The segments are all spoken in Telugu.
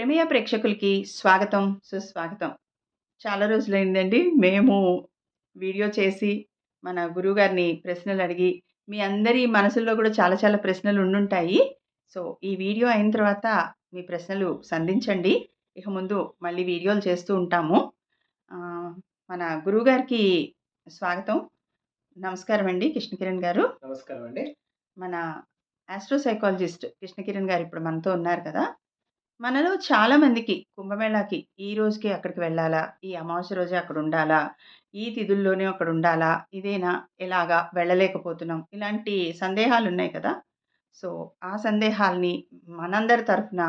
ప్రమేయ ప్రేక్షకులకి స్వాగతం, సుస్వాగతం. చాలా రోజులైందండి మేము వీడియో చేసి, మన గురువుగారిని ప్రశ్నలడిగి, మీ అందరి మనసుల్లో గూడా చాలా చాలా ప్రశ్నలుండుంటాయి. సో, ఈ వీడియో అయిన తర్వాత మీ ప్రశ్నలు సంధించండి. ఇక ముందు మళ్ళీ వీడియోలు చేస్తూ ఉంటాము. మన గురువుగారికి స్వాగతం. నమస్కారమండి కృష్ణకిరణ్ గారు. నమస్కారమండి. మన ఆస్ట్రో సైకాలజిస్ట్ కృష్ణకిరణ్ గారు ఇప్పుడు మనతో ఉన్నారు కదా! మనలో చాలామందికి కుంభమేళాకి ఈ రోజుకి అక్కడికి వెళ్ళాలా? ఈ అమావాస్య రోజే అక్కడ ఉండాలా ఈ తిథుల్లోనే అక్కడ ఉండాలా ఇదేనా? ఎలాగా? వెళ్ళలేకపోతున్నాం. ఇలాంటి సందేహాలు ఉన్నాయి కదా! సో, ఆ సందేహాల్ని మనందరి తరఫున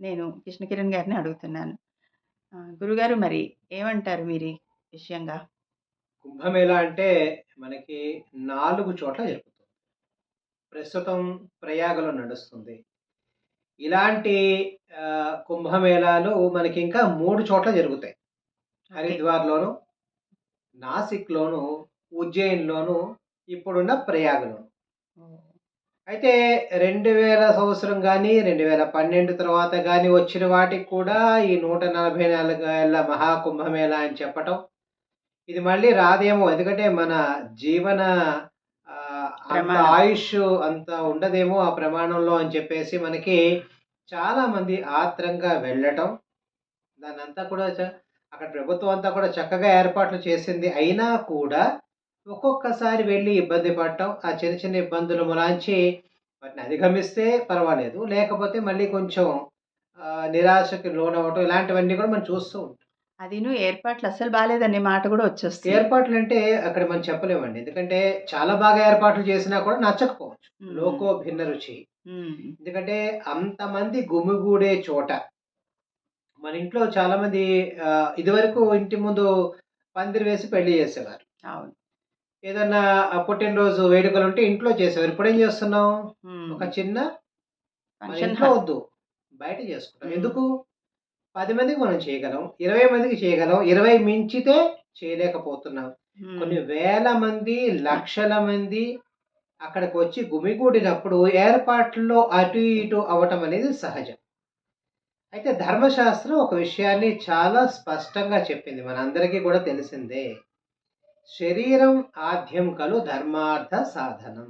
నేను కృష్ణకిరణ్ గారిని అడుగుతున్నాను. గురుగారు మరి ఏమంటారు మీరు విషయంగా? కుంభమేళా అంటే మనకి నాలుగు చోట్ల జరుగుతుంది. ప్రస్తుతం ప్రయాగలో నడుస్తుంది. ఇలాంటి కుంభమేళాలు మనకింకా 3 చోట్ల జరుగుతాయి. హరిద్వార్‌లోను, నాసిక్‌లోను, ఉజ్జయిన్‌లోను, ఇప్పుడున్న ప్రయాగలోను. అయితే 2000 సంవత్సరం గాని, 2012 తర్వాత గాని వచ్చిన వాటికి కూడా ఈ 144 ఏళ్ళ మహాకుంభమేళా అని చెప్పటం. ఇది మళ్ళీ రాదేమో ఎందుకంటే మన జీవన అంత ఆయుష్ అంత ఉండదేమో ఆ ప్రమాణంలో అని చెప్పేసి మనకి చాలామంది ఆత్రంగా వెళ్ళటం. దాన్నంతా కూడా అక్కడ ప్రభుత్వం అంతా కూడా చక్కగా ఏర్పాట్లు చేసింది. అయినా కూడా ఒక్కొక్కసారి వెళ్ళి ఇబ్బంది పడటం. ఆ చిన్న చిన్న ఇబ్బందులు మొలాంచి వాటిని అధిగమిస్తే పర్వాలేదు. లేకపోతే మళ్ళీ కొంచెం నిరాశకి లోనవ్వటం ఇలాంటివన్నీ కూడా మనం చూస్తూ ఉంటాం. అదీను ఏర్పాట్లు అస్సలు బాలేదనే మాట గూడా వచ్చేస్తుంది. ఏర్పాట్లంటే అక్కడ మనం చెప్పలేమండి. ఎందుకంటే చాలా బాగా ఏర్పాట్లు చేసినా కూడా నచ్చకపోవచ్చు. లోకో భిన్న రుచి. ఎందుకంటే అంతమంది గుమిగూడే చోట మన ఇంట్లో చాలామంది ఆహ్, ఇదివరకు ఇంటి ముందు పందిరి వేసి పెళ్ళి చేసేవారు. అవును. ఏదన్నా పుట్టినరోజు వేడుకలుంటే ఇంట్లో చేసేవారు. ఇప్పుడేం చేస్తున్నాం? ఒక. చిన్న ఇంట్లో. వద్దు. బయట చేసుకుంటాం. ఎందుకు? 10 మందికి మనం చేయగలం. 20 మందికి చేయగలం. 20 మించితే చేయలేకపోతున్నాం. కొన్ని. వేల మంది, లక్షల మంది అక్కడికొచ్చి గుమిగూడినప్పుడు ఏర్పాట్లలో అటు ఇటు అవ్వటం అనేది సహజం. అయితే ధర్మశాస్త్రం ఒక విషయాన్ని చాలా స్పష్టంగా చెప్పింది. మనందరికీ కూడా తెలిసిందే. శరీరం ఆద్యం ఖలు ధర్మార్థ సాధనం.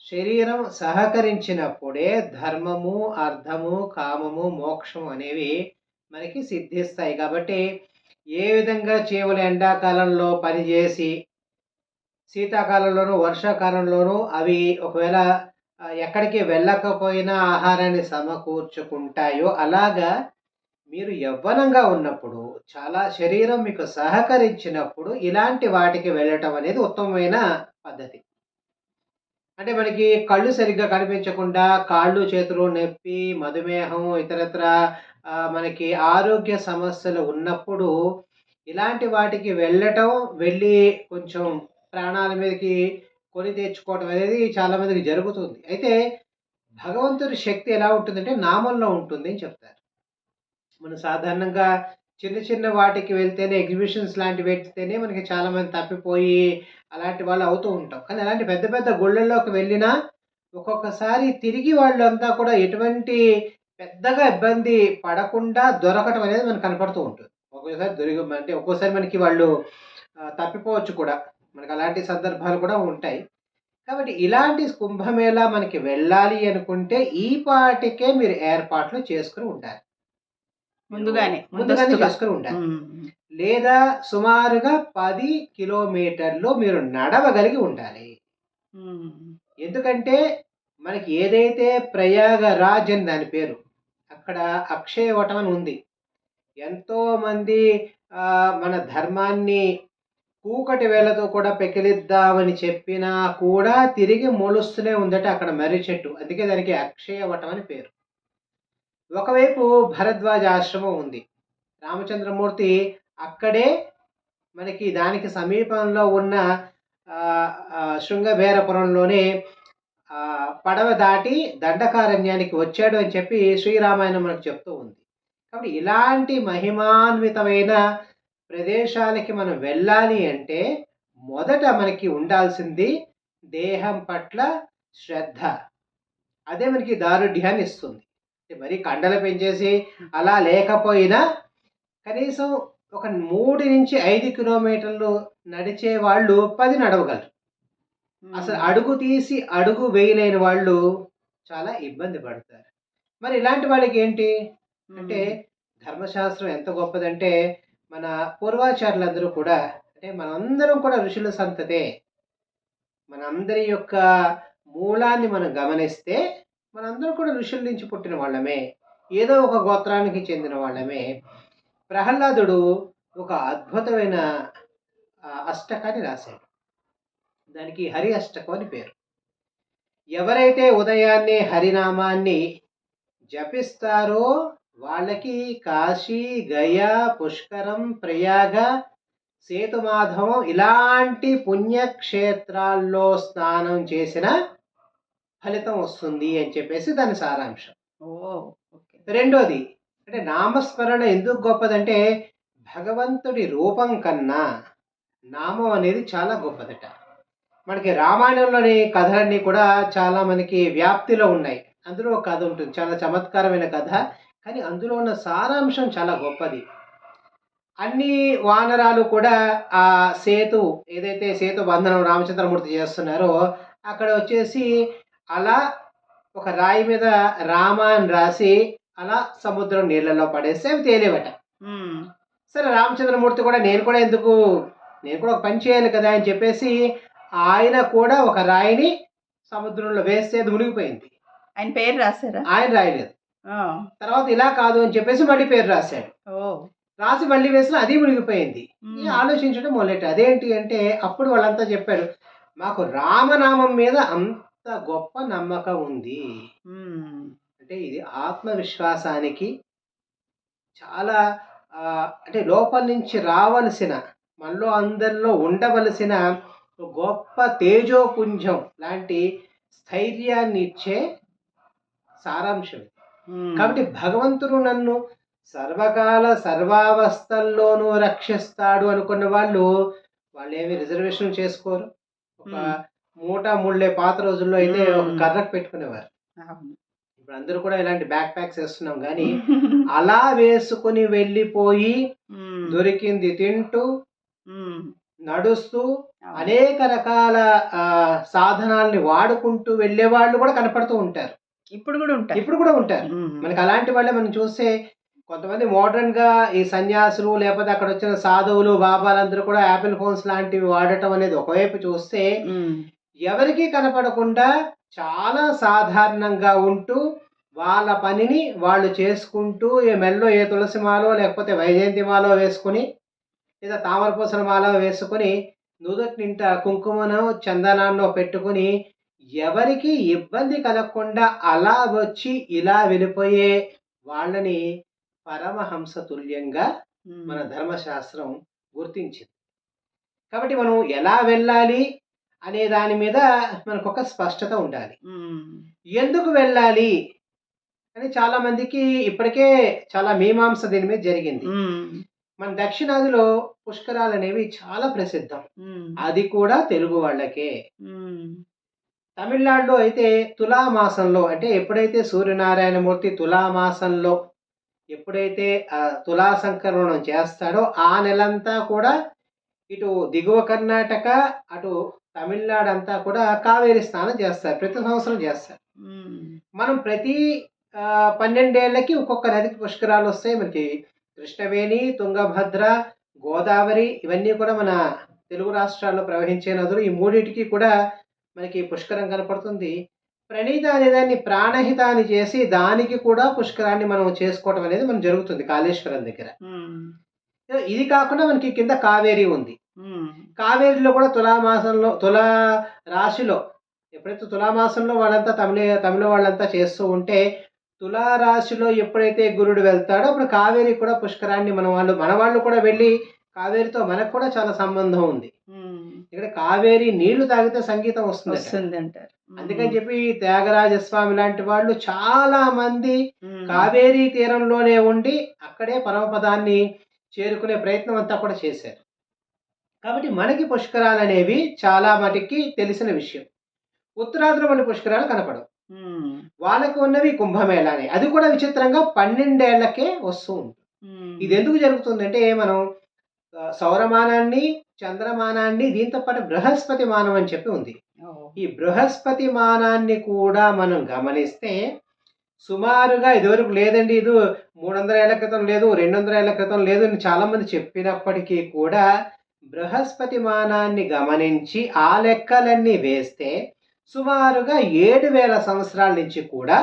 శరీరం సహకరించినప్పుడే ధర్మము, అర్థము, కామము, మోక్షం అనేవి మనకి సిద్ధిస్తాయి. కాబట్టి ఏ విధంగా చీమలు ఎండాకాలంలో పనిచేసి శీతాకాలంలోనూ, వర్షాకాలంలోనూ అవి ఒకవేళ ఎక్కడికి వెళ్ళకపోయినా ఆహారాన్ని సమకూర్చుకుంటాయో అలాగా మీరు యవ్వనంగా ఉన్నప్పుడు చాలా శరీరం మీకు సహకరించినప్పుడు ఇలాంటి వాటికి వెళ్ళటం అనేది ఉత్తమమైన పద్ధతి. అంటే మనకి కళ్ళు సరిగ్గా కనిపించకుండా కాళ్ళు, చేతులు నొప్పి, మధుమేహం ఇతరత్ర మనకి ఆరోగ్య సమస్యలు ఉన్నప్పుడు ఇలాంటి వాటికి వెళ్ళటం, వెళ్ళి కొంచెం ప్రాణాల మీదకి కొని తెచ్చుకోవటం అనేది చాలామందికి జరుగుతుంది. అయితే భగవంతుడి శక్తి ఎలా ఉంటుందంటే నామంలో ఉంటుంది అని చెప్తారు. మనం సాధారణంగా చిన్న చిన్న వాటికి వెళ్తేనే ఎగ్జిబిషన్స్ లాంటివి వెళ్తేనే మనకి చాలామంది తప్పిపోయి అలాంటి వాళ్ళు అవుతూ ఉంటాం. కానీ అలాంటి పెద్ద పెద్ద గుళ్ళల్లోకి వెళ్ళినా ఒక్కొక్కసారి తిరిగి వాళ్ళంతా కూడా ఎటువంటి పెద్దగా ఇబ్బంది పడకుండా దొరకటం అనేది మనకు కనపడుతూ ఉంటుంది. ఒక్కోసారి దొరికి అంటే ఒక్కోసారి మనకి వాళ్ళు తప్పిపోవచ్చు కూడా. మనకు అలాంటి సందర్భాలు కూడా ఉంటాయి. కాబట్టి ఇలాంటి కుంభమేళా మనకి వెళ్ళాలి అనుకుంటే ఈ పాటికే మీరు ఏర్పాట్లు చేసుకొని ఉండాలి. ముందుగానే. ముందుగానే. చేసుకొని ఉండాలి. లేదా సుమారుగా 10 కిలోమీటర్లు మీరు నడవగలిగి ఉండాలి. ఎందుకంటే మనకి ఏదైతే ప్రయాగరాజ్ అని దాని పేరు. అక్కడ అక్షయవటం అని ఉంది. ఎంతోమంది మన ధర్మాన్ని కూకటి వేళతో కూడా పెకిలిద్దామని చెప్పినా కూడా తిరిగి మొలుస్తూనే ఉందట అక్కడ మర్రి చెట్టు. అందుకే దానికి అక్షయవటం అని పేరు. ఒకవైపు భరద్వాజ ఆశ్రమం ఉంది. రామచంద్రమూర్తి అక్కడే మనకి దానికి సమీపంలో ఉన్న శృంగభేరపురంలోనే పడవ దాటి దండకారణ్యానికి వచ్చాడు అని చెప్పి శ్రీరామాయణం మనకు చెప్తూ ఉంది. కాబట్టి ఇలాంటి మహిమాన్వితమైన ప్రదేశాలకి మనం వెళ్ళాలి అంటే మొదట మనకి ఉండాల్సింది దేహం పట్ల శ్రద్ధ. అదే మనకి దారుఢ్యాన్ని ఇస్తుంది. మరి కండలు పెంచేసి అలా లేకపోయినా కనీసం ఒక మూడు నుంచి ఐదు కిలోమీటర్లు నడిచే వాళ్ళు పది నడవగలరు అసలు అడుగు తీసి అడుగు వేయలేని వాళ్ళు చాలా ఇబ్బంది పడతారు. మరి ఇలాంటి వాళ్ళకి ఏంటి? అంటే ధర్మశాస్త్రం ఎంత గొప్పదంటే మన పూర్వాచారులందరూ కూడా అంటే మనందరం కూడా ఋషుల సంతతే. మనందరి యొక్క మూలాన్ని మనం గమనిస్తే మనందరం కూడా ఋషుల నుంచి పుట్టిన వాళ్ళమే. ఏదో ఒక గోత్రానికి చెందిన వాళ్ళమే. ప్రహ్లాదుడు ఒక అద్భుతమైన అష్టకాన్ని రాశాడు. దానికి హరి అష్టకం అని పేరు. ఎవరైతే ఉదయాన్నే హరినామాన్ని జపిస్తారో వాళ్ళకి కాశీ గయా పుష్కరం ప్రయాగ సేతుమాధవం ఇలాంటి పుణ్యక్షేత్రాల్లో స్నానం చేసిన ఫలితం వస్తుంది అని చెప్పేసి దాని సారాంశం. రెండోది అంటే నామస్మరణ ఎందుకు గొప్పదంటే భగవంతుడి రూపం కన్నా నామం అనేది చాలా గొప్పదట. మనకి రామాయణంలోని కథలన్నీ కూడా చాలా మనకి వ్యాప్తిలో ఉన్నాయి. అందులో ఒక కథ ఉంటుంది. చాలా చమత్కారమైన కథ. కానీ అందులో ఉన్న సారాంశం చాలా గొప్పది. అన్ని వానరాలు కూడా ఆ సేతు ఏదైతే సేతు బంధనం రామచంద్రమూర్తి చేస్తున్నారో అక్కడ వచ్చేసి అలా ఒక రాయి మీద రామ అని రాసి అలా సముద్రం నీళ్ళలో పడేస్తే అవి తేలేవట. సరే రామచంద్రమూర్తి కూడా నేను కూడా ఎందుకు? నేను కూడా ఒక పని చేయాలి కదా అని చెప్పేసి ఆయన కూడా ఒక రాయిని సముద్రంలో వేస్తే మునిగిపోయింది. ఆయన పేరు రాశారా? ఆయన రాయలేదు. తర్వాత ఇలా కాదు అని చెప్పేసి మళ్ళీ పేరు రాశాడు. ఓ. రాసి మళ్ళీ వేసిన అది మునిగిపోయింది. ఆలోచించడం మొదలెట్టు అదేంటి అంటే అప్పుడు వాళ్ళంతా చెప్పారు మాకు రామనామం మీద అంత గొప్ప నమ్మకం ఉంది. అంటే ఇది ఆత్మవిశ్వాసానికి చాలా అంటే లోపల నుంచి రావలసిన మనలో అందరిలో ఉండవలసిన గొప్ప తేజోపుంజం లాంటి స్థైర్యాన్ని ఇచ్చే సారాంశం కాబట్టి భగవంతుడు నన్ను సర్వకాల సర్వావస్థల్లోనూ రక్షిస్తాడు అనుకున్న వాళ్ళు వాళ్ళు ఏమి రిజర్వేషన్ చేసుకోరు ఒక. మూట ముళ్ళే పాత రోజుల్లో అయితే ఒక. కర్రకు పెట్టుకునేవారు. ఇప్పుడు అందరూ కూడా ఇలాంటి బ్యాక్ ప్యాక్స్ వేస్తున్నాం కానీ అలా వేసుకుని వెళ్ళిపోయి దొరికింది తింటూ నడుస్తూ. అనేక రకాల సాధనాల్ని వాడుకుంటూ వెళ్ళే వాళ్ళు కూడా కనపడుతూ ఉంటారు. ఇప్పుడు కూడా ఉంటాయి ఇప్పుడు కూడా ఉంటారు. మనకి అలాంటి వాళ్ళే మనం చూస్తే కొంతమంది మోడర్న్గా ఈ సన్యాసులు లేకపోతే అక్కడ వచ్చిన సాధువులు బాబాలందరూ కూడా యాపిల్ ఫోన్స్ లాంటివి వాడటం అనేది ఒకవైపు చూస్తే ఎవరికీ కనపడకుండా చాలా సాధారణంగా ఉంటూ వాళ్ళ పనిని వాళ్ళు చేసుకుంటూ ఏ మెల్లో ఏ తులసి మాలో లేకపోతే వైజయంతి మాలో వేసుకుని లేదా తామరపూసల మాలో వేసుకుని నుదుటి నింట కుంకుమను చందనాన్నో పెట్టుకుని ఎవరికి ఇబ్బంది కలగకుండా అలా వచ్చి ఇలా వెళ్ళిపోయే వాళ్ళని పరమహంస తుల్యంగా మన ధర్మశాస్త్రం గుర్తించింది. కాబట్టి మనం ఎలా వెళ్ళాలి అనే దాని మీద మనకు ఒక స్పష్టత ఉండాలి. ఎందుకు వెళ్ళాలి అని చాలా మందికి ఇప్పటికే చాలా మీమాంస దీని మీద జరిగింది. మన దక్షిణాదిలో పుష్కరాలు అనేవి చాలా ప్రసిద్ధం. అది కూడా తెలుగు వాళ్ళకే. తమిళనాడులో అయితే తులామాసంలో అంటే ఎప్పుడైతే సూర్యనారాయణమూర్తి తులామాసంలో ఎప్పుడైతే ఆ తులా సంక్రమణం చేస్తాడో ఆ నెలంతా కూడా ఇటు దిగువ కర్ణాటక అటు తమిళనాడు అంతా కూడా కావేరి స్నానం చేస్తారు ప్రతి సంవత్సరం చేస్తారు. మనం ప్రతి పన్నెండేళ్ళకి ఒక్కొక్క నదికి పుష్కరాలు వస్తాయి. మనకి కృష్ణవేణి తుంగభద్ర గోదావరి ఇవన్నీ కూడా మన తెలుగు రాష్ట్రాల్లో ప్రవహించే నదులు. ఈ మూడింటికి కూడా మనకి పుష్కరం కనపడుతుంది. ప్రణీత అనేదాన్ని ప్రాణహితాన్ని చేసి దానికి కూడా పుష్కరాన్ని మనం చేసుకోవటం అనేది మనం జరుగుతుంది కాళేశ్వరం దగ్గర. ఇది కాకుండా మనకి కింద కావేరి ఉంది. కావేరిలో కూడా తులామాసంలో తులా రాశిలో ఎప్పుడైతే తులామాసంలో వాళ్ళంతా తమిళ తమిళ వాళ్ళంతా చేస్తూ ఉంటే తులా రాశిలో ఎప్పుడైతే గురుడు వెళ్తాడో అప్పుడు కావేరి కూడా పుష్కరాన్ని మన వాళ్ళు మన వాళ్ళు కూడా వెళ్ళి కావేరితో మనకు కూడా చాలా సంబంధం ఉంది. ఇక్కడ కావేరి నీళ్ళు తాగితే సంగీతం వస్తుంది వస్తుంది అంటారు అందుకని చెప్పి త్యాగరాజ స్వామి లాంటి వాళ్ళు చాలా మంది కావేరీ తీరంలోనే ఉండి అక్కడే పరమపదాన్ని చేరుకునే ప్రయత్నం అంతా కూడా చేశారు. కాబట్టి మనకి పుష్కరాలు అనేవి చాలా మటుకి తెలిసిన విషయం. ఉత్తరాదిలో మన పుష్కరాలు కనపడవు. వాళ్ళకి ఉన్నవి కుంభమేళానే. అది కూడా విచిత్రంగా 12 ఏళ్ళకే వస్తూ ఉంటుంది. హ్మ్. ఇదెందుకు జరుగుతుందంటే మనం సౌరమానాన్ని, చంద్రమానాన్ని దీంతో పాటు బృహస్పతి మానం అని చెప్పి ఉంది. ఈ బృహస్పతి మానాన్ని కూడా మనం గమనిస్తే సుమారుగా ఇదివరకు లేదండి ఇది 300 ఏళ్ళ క్రితం లేదు, 200 ఏళ్ళ క్రితం లేదు అని చాలామంది చెప్పినప్పటికీ కూడా బృహస్పతి మానాన్ని గమనించి ఆ లెక్కలన్నీ వేస్తే సుమారుగా ఏడు వేల సంవత్సరాల నుంచి కూడా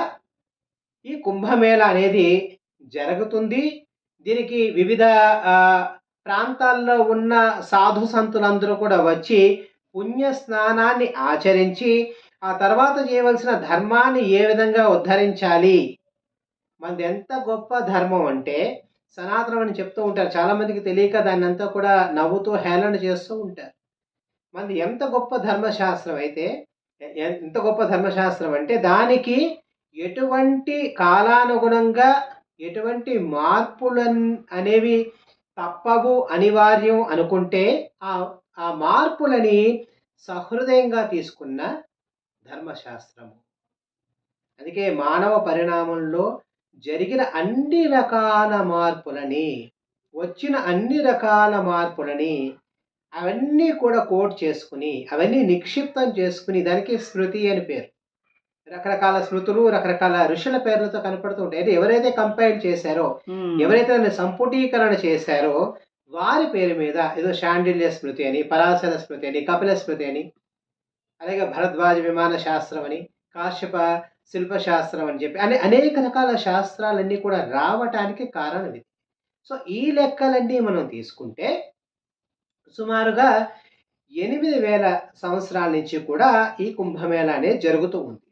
ఈ కుంభమేళ అనేది జరుగుతుంది. దీనికి వివిధ ప్రాంతాల్లో ఉన్న సాధు సంతులందరూ కూడా వచ్చి పుణ్య స్నానాన్ని ఆచరించి ఆ తర్వాత చేయవలసిన ధర్మాన్ని ఏ విధంగా ఉద్ధరించాలి. మనది ఎంత గొప్ప ధర్మం అంటే సనాతనం అని చెప్తూ ఉంటారు. చాలామందికి తెలియక దాన్నంతా కూడా నవ్వుతూ హేళన చేస్తూ ఉంటారు. మనది ఎంత గొప్ప ధర్మశాస్త్రం అయితే ఎంత గొప్ప ధర్మశాస్త్రం అంటే దానికి ఎటువంటి కాలానుగుణంగా ఎటువంటి మార్పులన్ అనేవి తప్పవు, అనివార్యం అనుకుంటే ఆ ఆ మార్పులని సహృదయంగా తీసుకున్న ధర్మశాస్త్రము. అందుకే మానవ పరిణామంలో జరిగిన అన్ని రకాల మార్పులని, వచ్చిన అన్ని రకాల మార్పులని అవన్నీ కూడా కోట్ చేసుకొని, అవన్నీ నిక్షిప్తం చేసుకొని దానికి స్మృతి అని పేరు. రకరకాల స్మృతులు, రకరకాల ఋషుల పేర్లతో కనపడుతూ ఉంటాయి. ఎవరైతే కంపైల్ చేశారో. ఎవరైతే దాన్ని సంపుటీకరణ చేశారో వారి పేరు మీద ఏదో శాండిల్య స్మృతి అని, పరాశర స్మృతి అని, కపిల స్మృతి అని, అలాగే భరద్వాజ విమాన శాస్త్రం అని, కాశ్యప శిల్ప శాస్త్రం అని చెప్పి అనే అనేక రకాల శాస్త్రాలన్నీ కూడా రావటానికి కారణం ఇది. సో, ఈ లెక్కలన్నీ మనం తీసుకుంటే సుమారుగా 8000 సంవత్సరాల నుంచి కూడా ఈ కుంభమేళ అనేది జరుగుతూ ఉంది.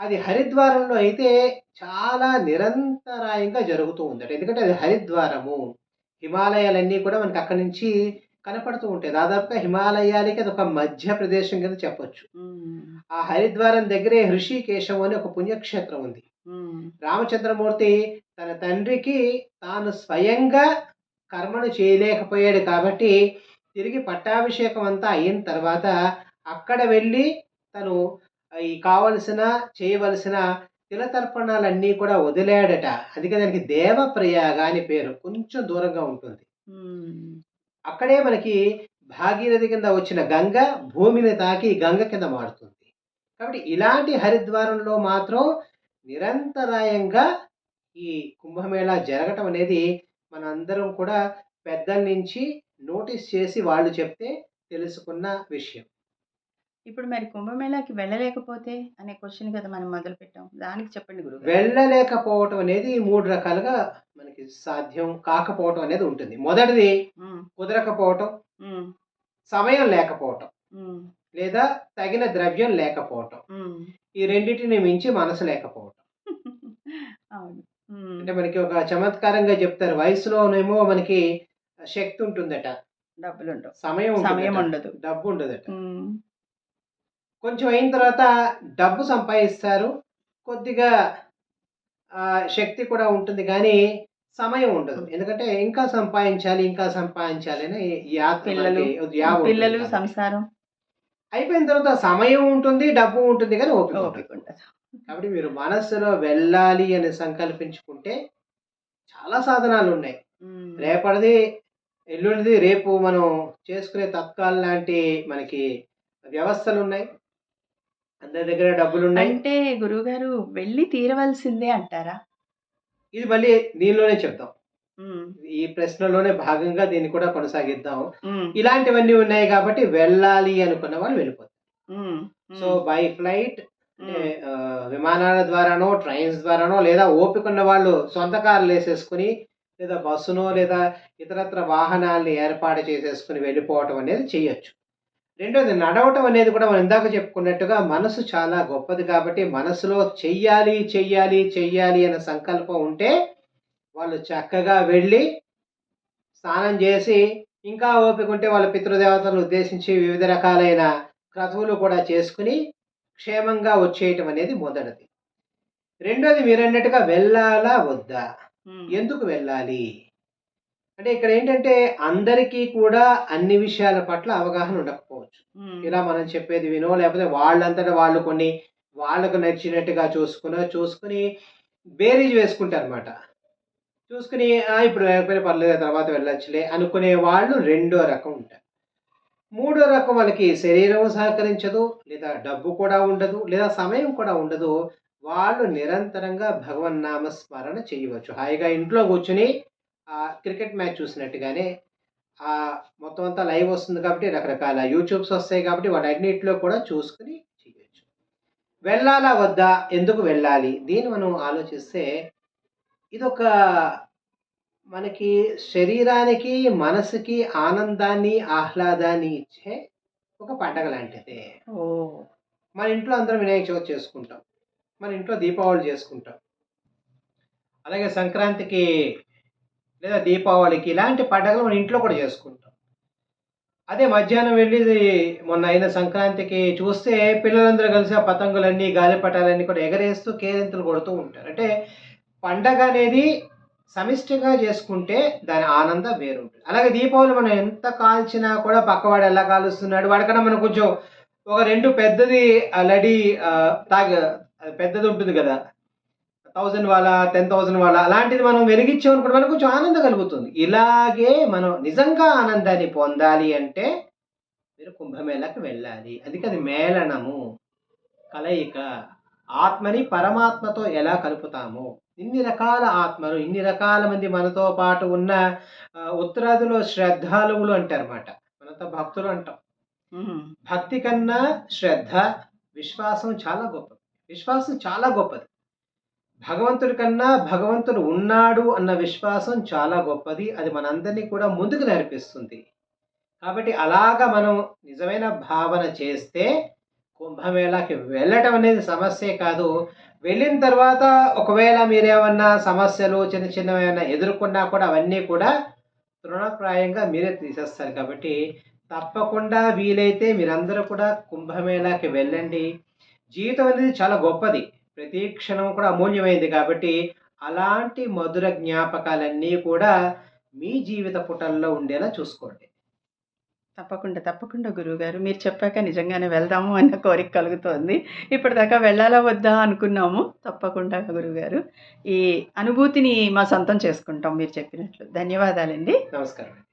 అది హరిద్వారంలో అయితే చాలా నిరంతరాయంగా జరుగుతూ ఉందట. ఎందుకంటే అది హరిద్వారము. హిమాలయాలన్నీ కూడా మనకి అక్కడి నుంచి కనపడుతూ ఉంటాయి. దాదాపుగా హిమాలయాలకి అదొక మధ్య ప్రదేశం కింద చెప్పొచ్చు. ఆ హరిద్వారం దగ్గరే హృషికేశం అని ఒక పుణ్యక్షేత్రం ఉంది. రామచంద్రమూర్తి తన తండ్రికి తాను స్వయంగా కర్మను చేయలేకపోయాడు కాబట్టి తిరిగి పట్టాభిషేకం అంతా అయిన తర్వాత అక్కడ వెళ్ళి తను ఈ కావలసిన చేయవలసిన తిలతర్పణాలన్నీ కూడా వదిలాడట. అందుకే దానికి దేవప్రయాగ అని పేరు. కొంచెం దూరంగా ఉంటుంది. అక్కడే మనకి భాగీరథి కింద వచ్చిన గంగ భూమిని తాకి గంగ కింద మారుతుంది. కాబట్టి ఇలాంటి హరిద్వారంలో మాత్రం నిరంతరాయంగా ఈ కుంభమేళా జరగటం అనేది మనందరం కూడా పెద్దల నుంచి నోటీస్ చేసి వాళ్ళు చెప్తే తెలుసుకున్న విషయం. ఇప్పుడు మరి కుంభమేళాకి వెళ్ళలేకపోతే అనే క్వెషన్ కదా మనం మొదలుపెట్టాం. దానికి చెప్పండి గురుగారు. వెళ్ళలేకపోవటం అనేది 3 రకాలుగా మనకి సాధ్యం కాకపోవటం అనేది ఉంటుంది. మొదటిది. కుదరకపోవటం. సమయం లేకపోవటం. లేదా తగిన ద్రవ్యం లేకపోవటం. ఈ రెండిటిని మించి మనసు లేకపోవటం. అంటే మనకి ఒక చమత్కారంగా చెప్తారు. వయసులోనేమో మనకి శక్తి ఉంటుందట. డబ్బులుండవు. సమయం సమయం ఉంటుందట. ఉండదు. డబ్బు ఉండదట. కొంచెం అయిన తర్వాత డబ్బు సంపాదిస్తారు. కొద్దిగా శక్తి కూడా ఉంటుంది గానీ సమయం ఉండదు. ఎందుకంటే ఇంకా సంపాదించాలి, ఇంకా సంపాదించాలి అని పిల్లలు, ఉంటుంది పిల్లలు. సంసారం. అయిపోయిన తర్వాత సమయం ఉంటుంది, డబ్బు ఉంటుంది గానీ ఓపిక ఉండదు. కాబట్టి మీరు మనస్సులో వెళ్ళాలి అని సంకల్పించుకుంటే చాలా సాధనాలున్నాయి. హ్మ్. రేపటిది, ఎల్లుండిది రేపు మనం చేసుకునే తత్కాల్ లాంటి మనకి వ్యవస్థలున్నాయి. అందరి దగ్గర డబ్బులున్నాయి. అంటే గురువుగారు వెళ్ళి తీరవలసిందే అంటారా? ఇది మళ్ళీ దీనిలోనే. హ్మ్. ఈ ప్రశ్నలోనే భాగంగా దీన్ని కూడా కొనసాగిద్దాం. ఇలాంటివన్నీ ఉన్నాయి కాబట్టి వెళ్ళాలి అనుకున్న వాళ్ళు వెళ్ళిపోతారు. సో. బై ఫ్లైట్ విమానాల ద్వారానో, ట్రైన్స్ ద్వారానో లేదా ఓపికున్న వాళ్ళు సొంత కార్‌లేసేసుకొని లేదా బస్సునో లేదా ఇతరత్ర వాహనాల్ని ఏర్పాటు చేసేసుకొని వెళ్ళిపోవటం అనేది చేయొచ్చు రెండోది నడవటం అనేది కూడా మనం ఇందాక చెప్పుకున్నట్టుగా మనసు చాలా గొప్పది కాబట్టి మనసులో చెయ్యాలి, చెయ్యాలి, చెయ్యాలి అనే సంకల్పం ఉంటే వాళ్ళు చక్కగా వెళ్ళి స్నానం చేసి ఇంకా ఓపిక ఉంటే వాళ్ళ పితృదేవతలను ఉద్దేశించి వివిధ రకాలైన క్రతువులు కూడా చేసుకొని క్షేమంగా వచ్చేయటం అనేది మొదటిది. రెండోది మీరన్నట్టుగా వెళ్ళాలా? వద్దా? ఎందుకు వెళ్ళాలి? అంటే ఇక్కడ ఏంటంటే అందరికీ కూడా అన్ని విషయాల పట్ల అవగాహన ఉండకపోవచ్చు. ఇలా మనం చెప్పేది వినో లేకపోతే వాళ్ళంతట వాళ్ళు కొన్ని వాళ్ళకు నచ్చినట్టుగా చూసుకుని చూసుకుని బేరీజ్ వేసుకుంటారనమాట చూసుకుని "ఆ, ఇప్పుడు వెళ్ళకపోయినా పర్లేదు తర్వాత వెళ్ళొచ్చులే అనుకునే వాళ్ళు రెండో రకం ఉంటారు. మూడో రకం వాళ్ళకి శరీరం సహకరించదు లేదా డబ్బు కూడా ఉండదు లేదా సమయం కూడా ఉండదు. వాళ్ళు నిరంతరంగా భగవన్నామ స్మరణ చేయవచ్చు. హాయిగా ఇంట్లో కూర్చుని ఆ క్రికెట్ మ్యాచ్ చూసినట్టుగానే ఆ మొత్తం అంతా లైవ్ వస్తుంది కాబట్టి రకరకాల యూట్యూబ్స్ వస్తాయి కాబట్టి వాటన్నిటిలో కూడా చూసుకుని చేయొచ్చు. వెళ్ళాలా వద్దా? ఎందుకు వెళ్ళాలి? దీన్ని మనం ఆలోచిస్తే ఇదొక మనకి శరీరానికి మనసుకి ఆనందాన్ని ఆహ్లాదాన్ని ఇచ్చే ఒక పండగ లాంటిదే. ఓ. మన ఇంట్లో అందరం వినాయక చవితి చేసుకుంటాం. మన ఇంట్లో దీపావళి చేసుకుంటాం. అలాగే సంక్రాంతికి లేదా దీపావళికి ఇలాంటి పండగలు మన ఇంట్లో కూడా చేసుకుంటాం. అదే మధ్యాహ్నం వెళ్ళి మొన్న అయిన సంక్రాంతికి చూస్తే పిల్లలందరూ కలిసి ఆ పతంగులన్నీ గాలిపటాలన్నీ కూడా ఎగరేస్తూ కేరింతలు కొడుతూ ఉంటారు. అంటే పండగ అనేది సమిష్టిగా చేసుకుంటే దాని ఆనందం వేరుంటుంది. అలాగే దీపావళి మనం ఎంత కాల్చినా కూడా పక్కవాడు ఎలా కాలుస్తున్నాడు? వాడికన్నా మనం కొంచెం ఒక రెండు పెద్దది లడి తాగ తాగ పెద్దది ఉంటుంది కదా. థౌజండ్ వాళ్ళ టెన్ థౌజండ్ వాళ్ళ అలాంటిది మనం వెలిగించామనుకుంటే మనకు కొంచెం ఆనందం కలుగుతుంది. ఇలాగే మనం నిజంగా ఆనందాన్ని పొందాలి అంటే మీరు కుంభమేళకి వెళ్ళాలి. అందుకే అది మేళనము. కలయిక. ఆత్మని పరమాత్మతో ఎలా కలుపుతాము? ఇన్ని రకాల ఆత్మలు ఇన్ని రకాల మంది మనతో పాటు ఉన్న ఉత్తరాదిలో శ్రద్ధాలువులు అంటారన్నమాట. మనతో భక్తులు అంటాం. భక్తి కన్నా శ్రద్ధ విశ్వాసం చాలా గొప్పది. విశ్వాసం చాలా గొప్పది. భగవంతుడి కన్నా భగవంతుడు ఉన్నాడు అన్న విశ్వాసం చాలా గొప్పది. అది మనందరినీ కూడా ముందుకు నడిపిస్తుంది. కాబట్టి అలాగా మనం నిజమైన భావన చేస్తే కుంభమేళాకి వెళ్ళటం అనేది సమస్యే కాదు. వెళ్ళిన తర్వాత ఒకవేళ మీరేమన్నా సమస్యలు చిన్న చిన్నవి ఏమైనా ఎదుర్కొన్నా కూడా అవన్నీ కూడా తృణప్రాయంగా మీరే తీసేస్తారు. కాబట్టి తప్పకుండా వీలైతే మీరందరూ కూడా కుంభమేళాకి వెళ్ళండి. జీవితం అనేది చాలా గొప్పది. ప్రతి క్షణం కూడా అమూల్యమైంది కాబట్టి అలాంటి మధుర జ్ఞాపకాలన్నీ కూడా మీ జీవిత పుటల్లో ఉండేలా చూసుకోండి. తప్పకుండా తప్పకుండా గురువుగారు. మీరు చెప్పాక నిజంగానే వెళ్దాము అన్న కోరిక కలుగుతోంది. ఇప్పటిదాకా వెళ్ళాలా వద్దా అనుకున్నాము. తప్పకుండా గురువుగారు. ఈ అనుభూతిని మా సొంతం చేసుకుంటాం మీరు చెప్పినట్లు. ధన్యవాదాలండి. నమస్కారం.